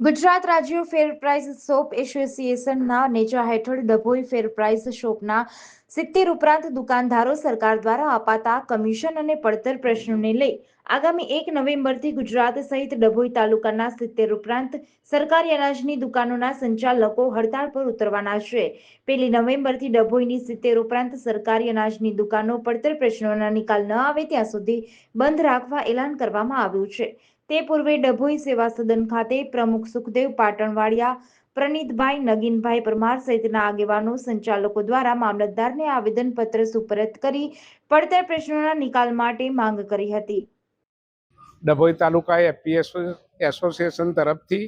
ગુજરાત રાજ્ય fair price shop એસોસિએશનના નેજા હેઠળ ડભોઈ ફેર પ્રાઇસ શોપના સિત્તેર ઉપરાંત દુકાનદારો સરકાર દ્વારા અપાતા કમિશન અને પડતર પ્રશ્નોને લઈ આગામી એક નવેમ્બરથી ગુજરાત સહિત ડભોઈ તાલુકાના સિત્તેર ઉપરાંત સરકારી અનાજની દુકાનોના સંચાલકો હડતાળ પર ઉતરવાના છે. પહેલી નવેમ્બરથી ડભોઈની સિત્તેર ઉપરાંત સરકારી અનાજની દુકાનો પડતર પ્રશ્નોના નિકાલ ન આવે ત્યાં સુધી બંધ રાખવા એલાન કરવામાં આવ્યું છે. તે પૂર્વે ડભોઈ સેવા સદન ખાતે પ્રમુખ સુખદેવ પાટણવાડિયા પ્રનીતભાઈ, નગીનભાઈ પરમાર સહિતના આગેવાનો, સંચાલકો દ્વારા મામલતદારને આવેદનપત્ર સુપરત કરી પડતર પ્રશ્નોના નિકાલ માટે માંગ કરી હતી. ડભોઈ તાલુકા એફપીએસ એસોસિએશન તરફથી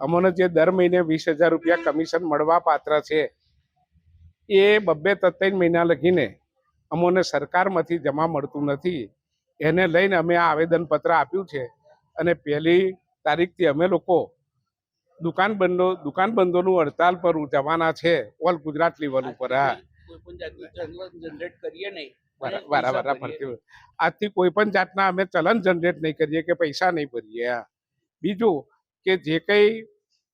અમને જે દર મહિને વીસ હજાર રૂપિયા કમિશન મળવા પાત્ર છે, એ બબ્બે ત્રણ મહિના લગીને અમોને સરકારમાંથી જમા મળતું નથી. એને લઈને અમે આ આવેદનપત્ર આપ્યું છે અને પહેલી તારીખથી અમે લોકો દુકાન બંધો દુકાન બંધોનું હડતાલ પર જવાના છે. ઓલ ગુજરાત લેવલ ઉપર હા. જનરેટ કરીએ નહીં. બરાબર આજથી કોઈ પણ જાતના અમે ચલન જનરેટ નહીં કરીએ કે પૈસા નહીં ભરીએ બીજું કે જે કંઈ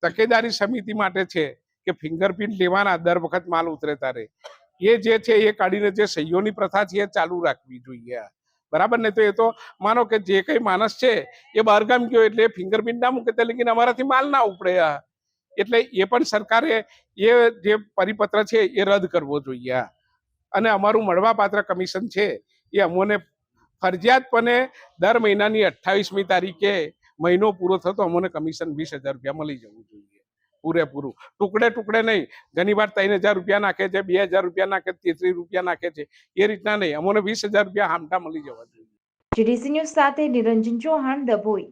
તકેદારી સમિતિ માટે છે કે ફિંગરપ્રિન્ટ લેવાના દર વખત માલ ઉતરે તારે એ જે છે એ કાઢીને જે સહીઓની પ્રથા છે એ ચાલુ રાખવી જોઈએ. બરાબર? ને તો એ તો માનો કે જે કંઈ માણસ છે, એ બહારગામ ગયો એટલે ફિંગરપ્રિન્ટ ના મૂકે એટલે લગીને અમારાથી માલ ના ઉપડે એટલે એ પણ સરકારે એ જે પરિપત્ર છે, એ રદ કરવો જોઈએ. અને અમારું મળવાપાત્ર કમિશન છે, એ અમોને ફરજિયાતપણે દર મહિનાની અઠ્ઠાવીસમી તારીખે મહિનો પૂરો થતો અમોને કમિશન વીસ હજાર રૂપિયા મળી જવું જોઈએ. પૂરેપૂરું. ટુકડે ટુકડે નહીં. ઘણી વાર ત્રણ હજાર રૂપિયા નાખે છે, બે હજાર રૂપિયા નાખે છે, તેત્રીસ રૂપિયા નાખે છે. એ રીતના નહીં. અમોને વીસ હજાર રૂપિયા હામટા મળી જવા જોઈએ. જીડીસી ન્યૂઝ સાથે નિરંજન ચૌહાણ ડભોઈ